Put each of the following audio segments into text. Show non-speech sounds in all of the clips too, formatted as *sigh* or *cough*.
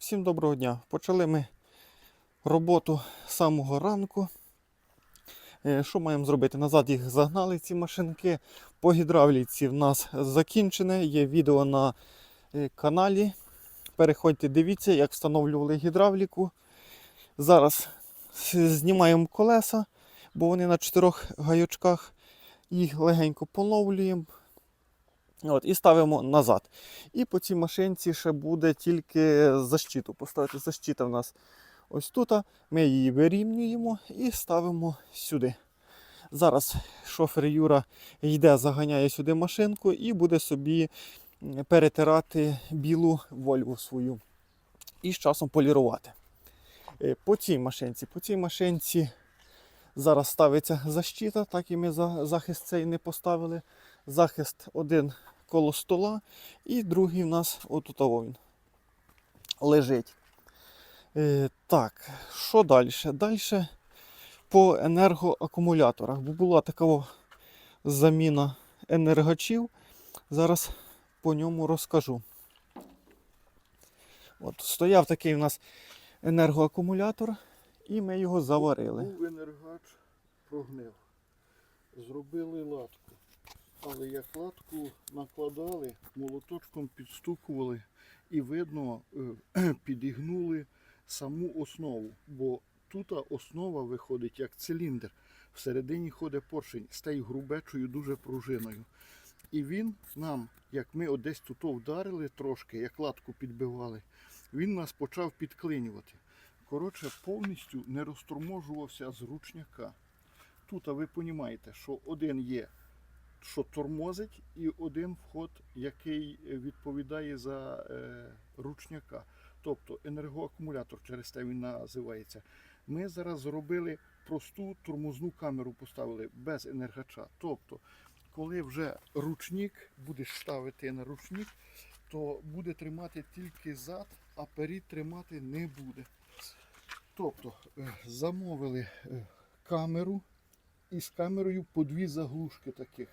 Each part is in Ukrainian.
Всім доброго дня. Почали ми роботу з самого ранку. Е, Що маємо зробити? Назад їх загнали, ці машинки. По гідравліці в нас закінчене. Є відео на е, каналі. Переходьте, дивіться, як встановлювали гідравліку. Зараз знімаємо колеса, бо вони на чотирьох гайочках. Їх легенько поновлюємо. От, і ставимо назад. І по цій машинці ще буде тільки защиту. Поставити защита в нас ось тут. Ми її вирівнюємо і ставимо сюди. Зараз шофер Юра йде, заганяє сюди машинку і буде собі перетирати білу вольву свою. І з часом полірувати. Е, По цій машинці, по цій машинці зараз ставиться защита, так і ми за- захист цей не поставили. Захист один коло стола, і другий в нас отут він лежить. Е, так, що далі? Далі по енергоакумуляторах. Бо була така заміна енергачів. Зараз по ньому розкажу. От, стояв такий у нас енергоакумулятор, і ми його заварили. Був енергач, прогнив. Зробили латку. Але як латку накладали, молоточком підстукували і видно, е, *clears throat* підігнули саму основу. Бо тут основа виходить як циліндр. Всередині ходить поршень з тією грубечою дуже пружиною. І він нам, як ми от десь тут вдарили трошки, як латку підбивали, він нас почав підклинювати. Коротше, повністю не розторможувався з ручняка. Тут ви розумієте, що один є, що тормозить, і один вход, який відповідає за е, ручняка. Тобто енергоакумулятор, через те він називається. Ми зараз зробили просту тормозну камеру, поставили без енергача. Тобто, коли вже ручник будеш ставити на ручник, то буде тримати тільки зад, а перед тримати не буде. Тобто е, замовили е, камеру і з камерою по дві заглушки таких.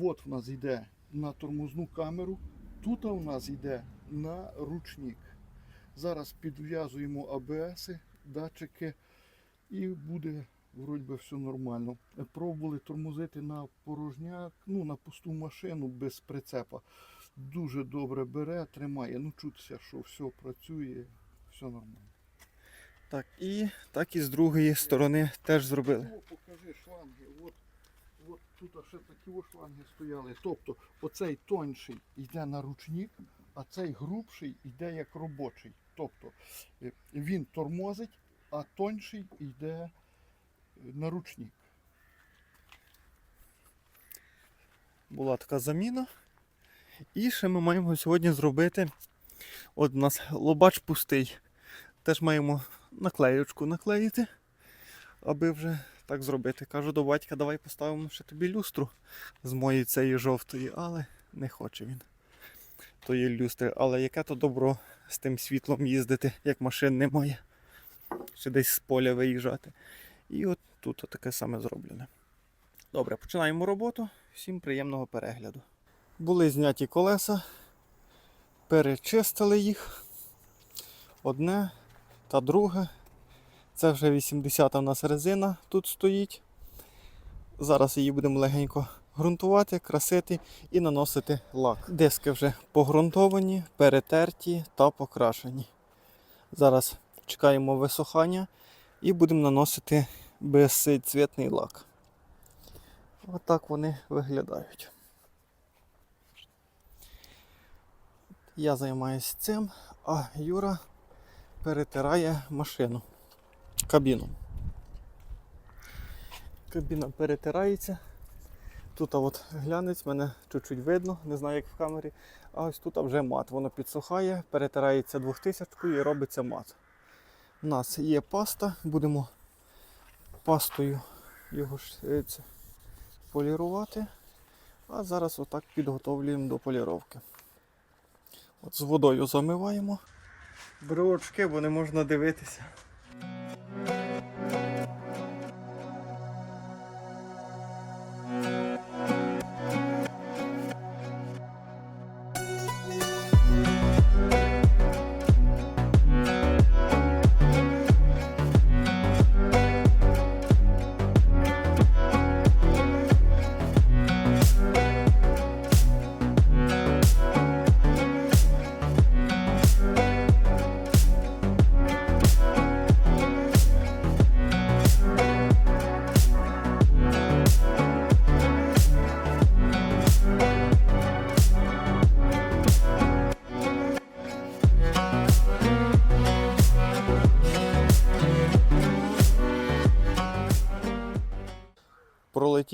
От в нас йде на тормозну камеру, тут у нас йде на ручник. Зараз підв'язуємо АБС, датчики і буде вроді би все нормально. Пробували тормозити на порожняк, ну на пусту машину без прицепа. Дуже добре бере, тримає. Ну чутися, що все працює, все нормально. Так, і так і з другої сторони теж зробили. О, покажи шланги. От тут ще такі шланги стояли. Тобто оцей тонший йде на ручник, а цей грубший йде як робочий. Тобто е, він тормозить, а тонший йде е, на ручник. була така заміна. І ще ми маємо сьогодні зробити. От у нас лобач пустий. Теж маємо наклеючку наклеїти, аби вже так зробити. Кажу до батька, давай поставимо ще тобі люстру з моєї цієї жовтої, але не хоче він тої люстри. Але яке то добро з тим світлом їздити, як машин немає. Ще десь з поля виїжджати. І от тут таке саме зроблене. Добре, починаємо роботу. Всім приємного перегляду. Були зняті колеса, перечистили їх. Одне та друге. Це вже 80-та у нас резина тут стоїть. Зараз її будемо легенько ґрунтувати, красити і наносити лак. Диски вже погрунтовані, перетерті та покрашені. Зараз чекаємо висохання і будемо наносити безцвітний лак. Отак вони виглядають. Я займаюся цим, а Юра перетирає машину, кабіну. Кабіна перетирається. Тут от глянець, мене чуть-чуть видно, не знаю як в камері. А ось тут вже мат. Воно підсухає, перетирається двохтисячкою і робиться мат. У нас є паста, будемо пастою його е, це, полірувати. А зараз отак підготовлюємо до поліровки. От з водою замиваємо. Беру бо не можна дивитися.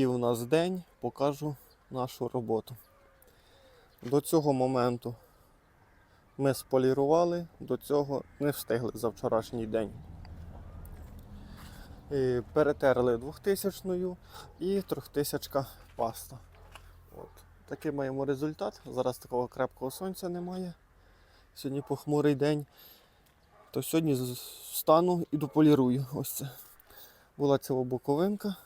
Який у нас день, покажу нашу роботу. До цього моменту ми сполірували, до цього не встигли за вчорашній день. І перетерли 2000 і 3000 паста. От. Такий маємо результат. Зараз такого крепкого сонця немає. Сьогодні похмурий день. То сьогодні встану і дополірую. Ось це. Була ця боковинка.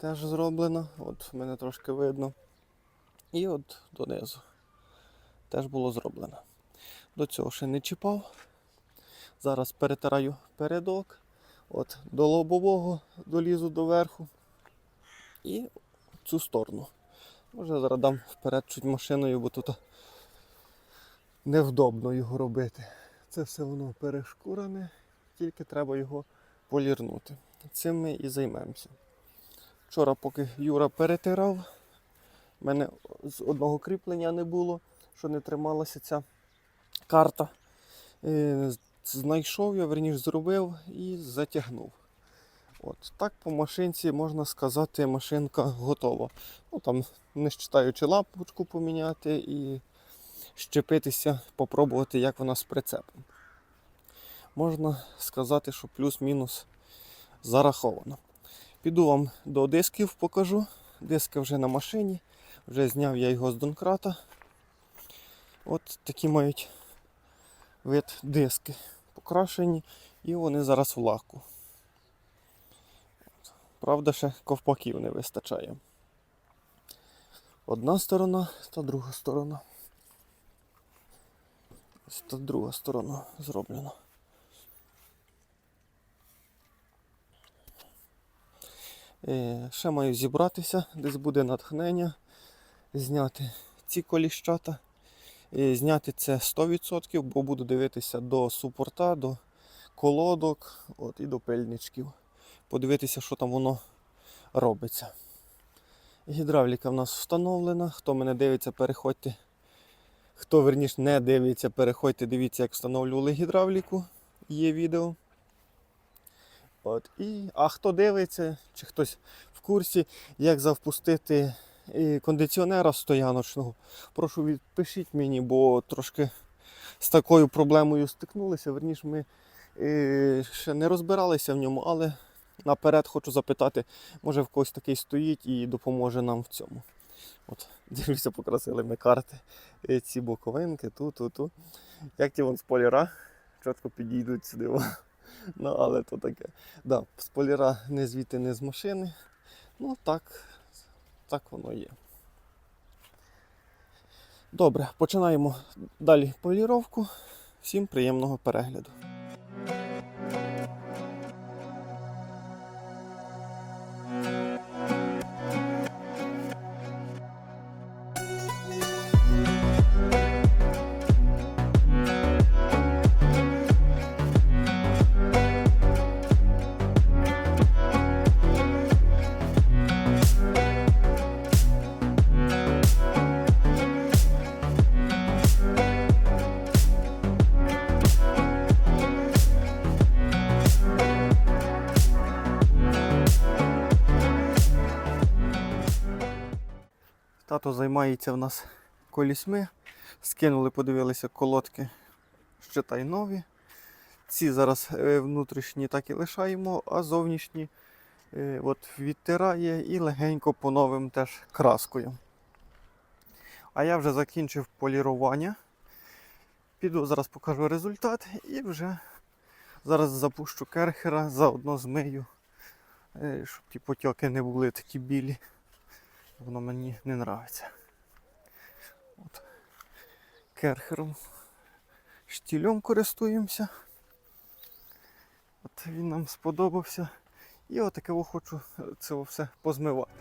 Теж зроблена. От в мене трошки видно. І от донизу. Теж було зроблено. До цього ще не чіпав. Зараз перетираю передок. От до лобового долізу до верху. І цю сторону. Може зараз дам вперед чуть машиною, бо тут невдобно його робити. Це все воно перешкурене, тільки треба його полірнути. Цим ми і займемося. Вчора, поки Юра перетирав, в мене з одного кріплення не було, що не трималася ця карта. Е, Знайшов я, верніше зробив і затягнув. От так по машинці можна сказати, машинка готова. Ну там не читаючи лампочку поміняти і щепитися, попробувати, як вона з прицепом. Можна сказати, що плюс-мінус зараховано. Піду вам до дисків покажу. Диски вже на машині. Вже зняв я його з донкрата. От такі мають вид диски. Покрашені і вони зараз в лаку. Правда, ще ковпаків не вистачає. Одна сторона та друга сторона. Ось та друга сторона зроблена. Ще маю зібратися, десь буде натхнення, зняти ці коліщата. Е, зняти це 100%, бо буду дивитися до супорта, до колодок от, і до пильничків. Подивитися, що там воно робиться. Гідравліка в нас встановлена. Хто мене дивиться, переходьте. Хто верніше не дивиться, переходьте, дивіться, як встановлювали гідравліку. Є відео. От, і, а хто дивиться, чи хтось в курсі, як завпустити кондиціонера стояночного, прошу відпишіть мені, бо трошки з такою проблемою стикнулися. Верніше, ми е, ще не розбиралися в ньому, але наперед хочу запитати, може в когось такий стоїть і допоможе нам в цьому. От, дивлюся, покрасили ми карти. Е, Ці боковинки, ту, ту, ту. Як ті вон спойлера, чітко підійдуть сюди. *laughs* Ну, але то таке. Да, спойлера не звідти, не з машини. Ну так, так воно є. Добре, починаємо далі поліровку. Всім приємного перегляду. Тато займається в нас колісьми. Скинули, подивилися колодки щитай нові. Ці зараз е, внутрішні так і лишаємо, а зовнішні е, от відтирає і легенько по новим теж краскою. А я вже закінчив полірування. Піду зараз покажу результат і вже зараз запущу керхера, заодно змию, е, щоб ті потьоки не були такі білі. Воно мені не нравиться. От. Керхером штілем користуємося. От він нам сподобався. І отаке хочу це все позмивати.